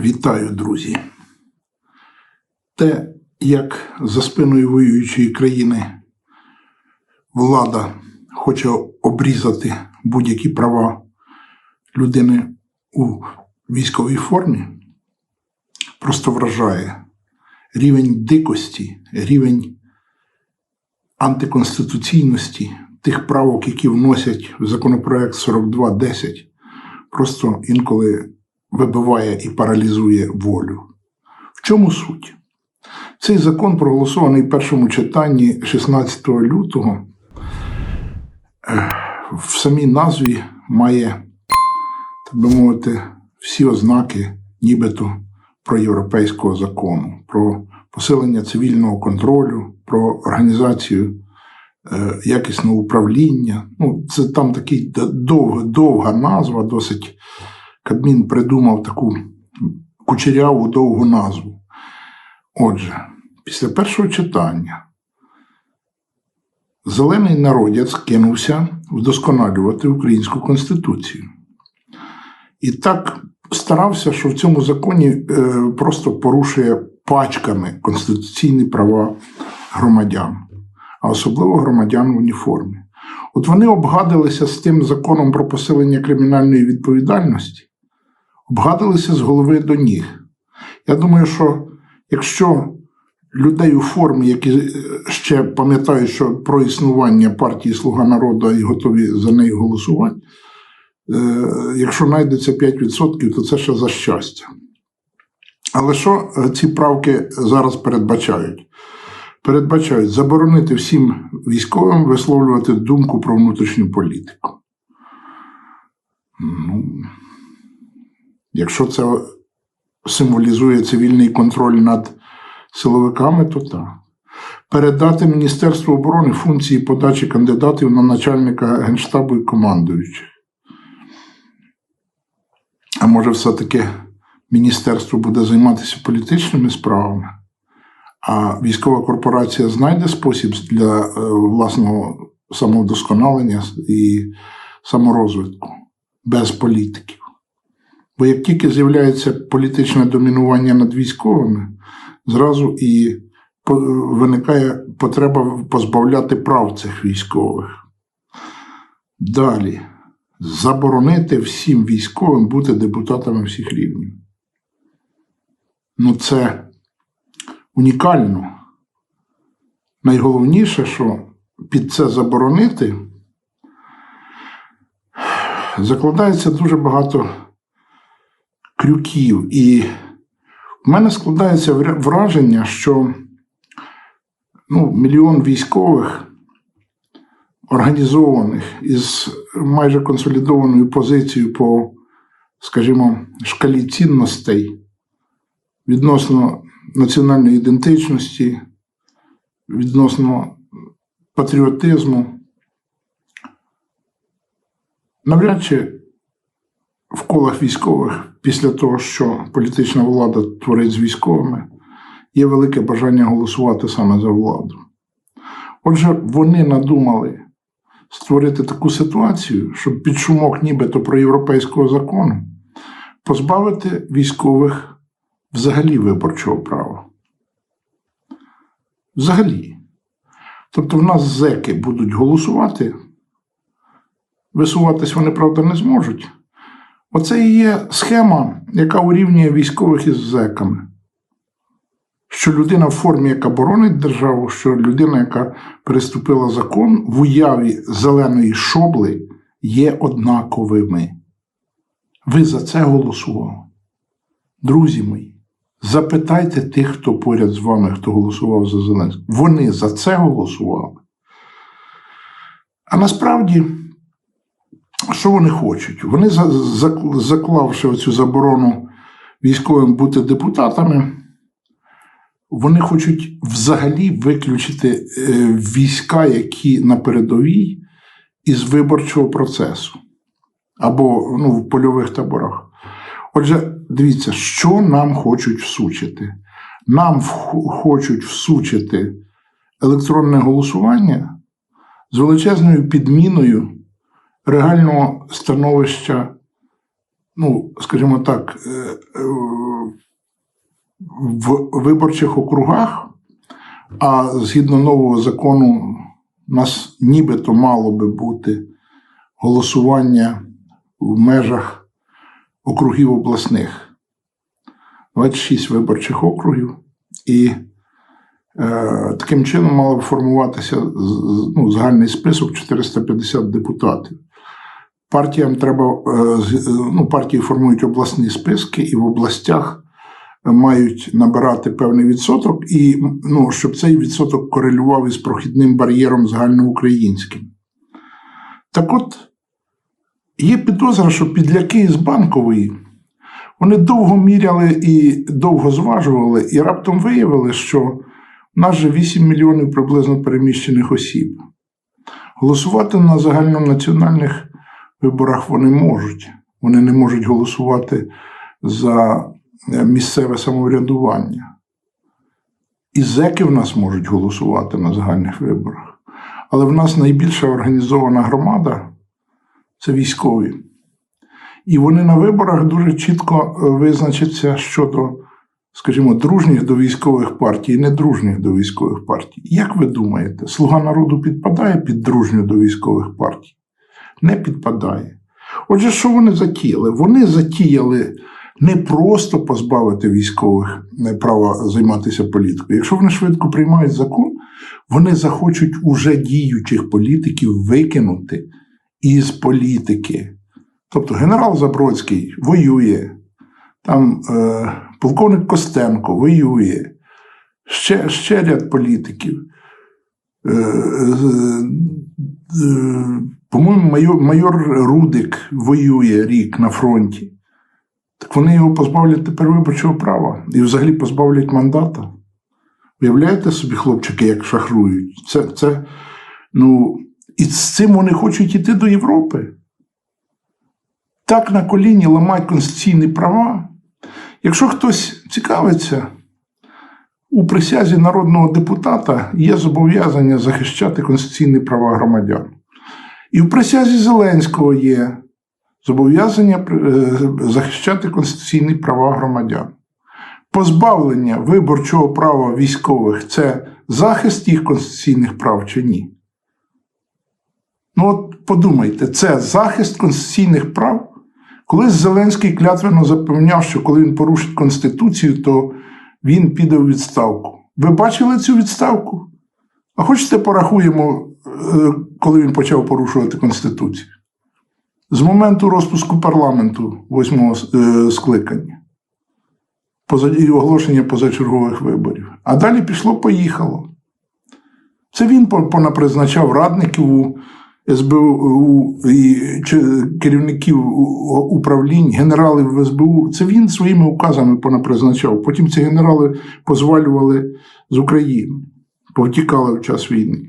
Вітаю, друзі. Те, як за спиною воюючої країни влада хоче обрізати будь-які права людини у військовій формі, просто вражає рівень дикості, рівень антиконституційності тих правок, які вносять в законопроект 4210, просто інколи вибиває і паралізує волю. В чому суть? Цей закон проголосований в першому читанні 16 лютого. е, В самій назві має, так би мовити, всі ознаки нібито про європейського закону, про посилення цивільного контролю, про організацію е, якісного управління. Ну, це там такий довга, довга назва, досить Кабмін придумав таку кучеряву довгу назву. Отже, після першого читання зелений народець кинувся вдосконалювати українську конституцію. І так старався, що в цьому законі е, просто порушує пачками конституційні права громадян, а особливо громадян в уніформі. От вони обгадилися з тим законом про посилення кримінальної відповідальності, обгадилися з голови до ніг. Я думаю, що якщо людей у формі, які е, ще пам'ятають, що про існування партії Слуга народу і готові за неї голосувати, е, якщо знайдеться 5%, то це ще за щастя. Але що е, ці правки зараз передбачають? Передбачають заборонити всім військовим висловлювати думку про внутрішню політику. Ну, якщо це символізує цивільний контроль над силовиками, то так. Передати Міністерству оборони функції подачі кандидатів на начальника Генштабу і командуючих. А може, все-таки міністерство буде займатися політичними справами, а військова корпорація знайде спосіб для е, власного самовдосконалення і саморозвитку без політиків. Бо як тільки з'являється політичне домінування над військовими, зразу і виникає потреба позбавляти прав цих військових. Далі заборонити всім військовим бути депутатами всіх рівнів. Ну, це унікально. Найголовніше, що під це заборонити, закладається дуже багато крюків. І в мене складається враження, що ну, мільйон військових організованих із майже консолідованою позицією по, скажімо, шкалі цінностей відносно національної ідентичності, відносно патріотизму. Навряд чи в колах військових, після того, що політична влада творить з військовими, є велике бажання голосувати саме за владу. Отже, вони надумали створити таку ситуацію, щоб під шумок нібито про європейського закону позбавити військових взагалі виборчого права. Взагалі. Тобто в нас зеки будуть голосувати, висуватись вони, правда, не зможуть. Оце і є схема, яка урівнює військових із зеками. Що людина в формі, яка боронить державу, що людина, яка переступила закон, в уяві зеленої шобли є однаковими. Ви за це голосували. Друзі мої, запитайте тих, хто поряд з вами, хто голосував за Зеленського. Вони за це голосували. А насправді, що вони хочуть? Вони, за- за- заклавши оцю заборону військовим бути депутатами, вони хочуть взагалі виключити е, війська, які на передовій, із виборчого процесу або ну, в польових таборах. Отже, дивіться, що нам хочуть всучити. Нам хочуть всучити електронне голосування з величезною підміною реального становища ну, скажімо так, е, е, в виборчих округах, а згідно нового закону, у нас нібито мало би бути голосування в межах округів обласних. 26 виборчих округів, і е, таким чином мало б формуватися ну, загальний список 450 депутатів. Партіям треба, е, е, ну, партії формують обласні списки, і в областях мають набирати певний відсоток, і ну, щоб цей відсоток корелював із прохідним бар'єром загальноукраїнським. Так от, є підозра, що підляки із банкової вони довго міряли і довго зважували, і раптом виявили, що в нас же 8 мільйонів приблизно переміщених осіб. Голосувати на загальнонаціональних виборах вони можуть. Вони не можуть голосувати за е, місцеве самоврядування. І зеки в нас можуть голосувати на загальних виборах. Але в нас найбільша організована громада це військові. І вони на виборах дуже чітко е, визначаться щодо, скажімо, дружніх до військових партій і недружніх до військових партій. Як ви думаєте, слуга народу підпадає під дружню до військових партій? Не підпадає. Отже, що вони затіяли? Вони затіяли не просто позбавити військових е, права займатися політикою. Якщо вони швидко приймають закон, вони захочуть уже діючих політиків викинути із політики. Тобто генерал Забродський воює, там е, полковник Костенко воює, ще, ще ряд політиків. Е, е, е, по-моєму, майор, майор Рудик воює рік на фронті. Так вони його позбавлять тепер виборчого права і взагалі позбавлять мандата. Уявляєте собі, хлопчики, як шахрують? Це, це, ну, і з цим вони хочуть йти до Європи так на коліні ламають конституційні права. Якщо хтось цікавиться, у присязі народного депутата є зобов'язання захищати конституційні права громадян. І в присязі Зеленського є зобов'язання е, захищати конституційні права громадян. Позбавлення виборчого права військових це захист їх конституційних прав чи ні? Ну, от подумайте, це захист конституційних прав. Колись Зеленський клятвенно запевняв, що коли він порушить Конституцію, то він піде у відставку. Ви бачили цю відставку? А хочете порахуємо, коли він почав порушувати Конституцію? З моменту розпуску парламенту восьмого е, скликання і оголошення позачергових виборів. А далі пішло-поїхало. Це він понапризначав радників у СБУ і керівників управлінь, генералів в СБУ. Це він своїми указами понапризначав. Потім ці генерали позвалювали з України, повтікали в час війни.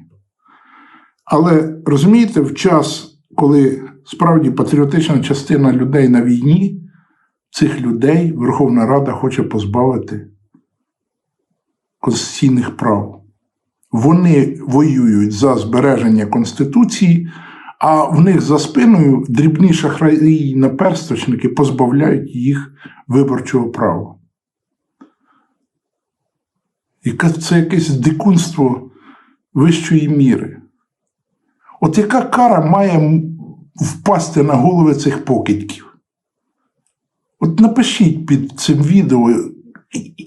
Але розумієте, в час, коли справді патріотична частина людей на війні, цих людей Верховна Рада хоче позбавити конституційних прав. Вони воюють за збереження Конституції, а в них за спиною дрібні шахраї наперсточники позбавляють їх виборчого права. Яке це якесь дикунство вищої міри. От яка кара має впасти на голови цих покидьків? От напишіть під цим відео,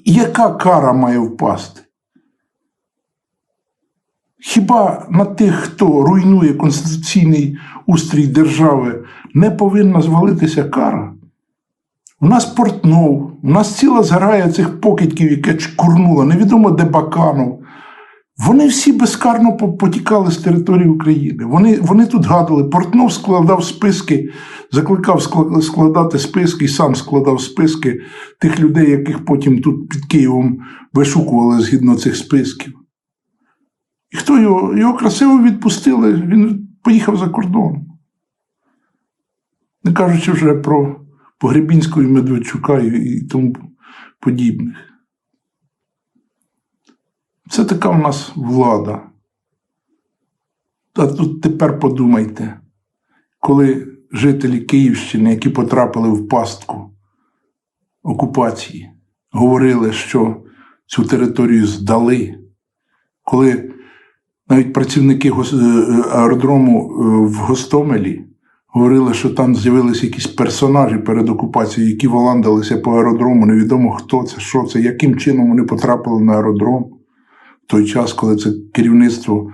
яка кара має впасти? Хіба на тих, хто руйнує конституційний устрій держави, не повинна звалитися кара? У нас Портнов, у нас ціла зграя цих покидьків, яке чкурнуло, невідомо де Баканов. Вони всі безкарно потікали з території України. Вони, вони тут гадали. Портнов складав списки, закликав складати списки і сам складав списки тих людей, яких потім тут під Києвом вишукували згідно цих списків. І хто його? Його красиво відпустили, він поїхав за кордон. Не кажучи вже про Погребінського і Медведчука і, тому подібних. Це така в нас влада. А тут тепер подумайте, коли жителі Київщини, які потрапили в пастку окупації, говорили, що цю територію здали, коли навіть працівники е, аеродрому е, в Гостомелі говорили, що там з'явилися якісь персонажі перед окупацією, які валандалися по аеродрому. Невідомо хто це, що це, яким чином вони потрапили на аеродром той час, коли це керівництво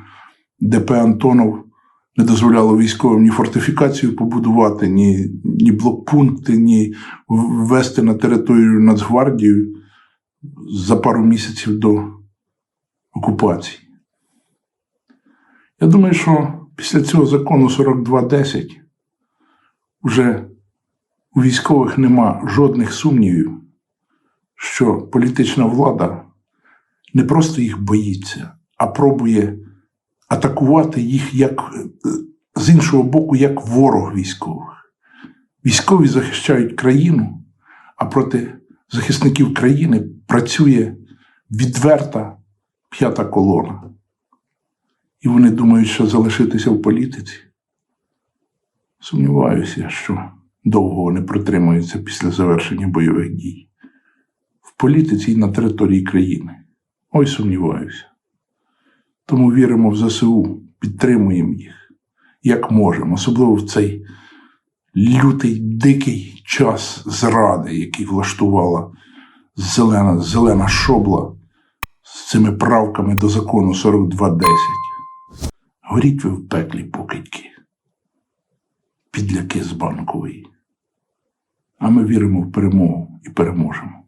ДП Антонов не дозволяло військовим ні фортифікацію побудувати, ні, ні блокпункти, ні ввести на територію Нацгвардію за пару місяців до окупації. Я думаю, що після цього закону 42.10 вже у військових нема жодних сумнівів, що політична влада не просто їх боїться, а пробує атакувати їх як е, з іншого боку, як ворог військових. Військові захищають країну, а проти захисників країни працює відверта п'ята колона. І вони думають, що залишитися в політиці. Сумніваюся, що довго вони протримаються після завершення бойових дій. В політиці і на території країни. Ой, сумніваюся. Тому віримо в ЗСУ, підтримуємо їх як можемо, особливо в цей лютий дикий час зради, який влаштувала зелена, зелена шобла з цими правками до закону 42.10. Горіть ви в пеклі покидьки, підляки з банкової. А ми віримо в перемогу і переможемо.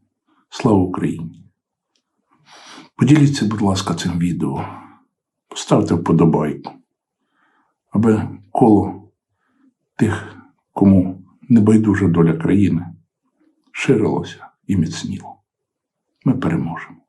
Слава Україні! Поділіться, будь ласка, цим відео. Поставте вподобайку, аби коло тих, кому небайдужа доля країни, ширилося і міцніло. Ми переможемо.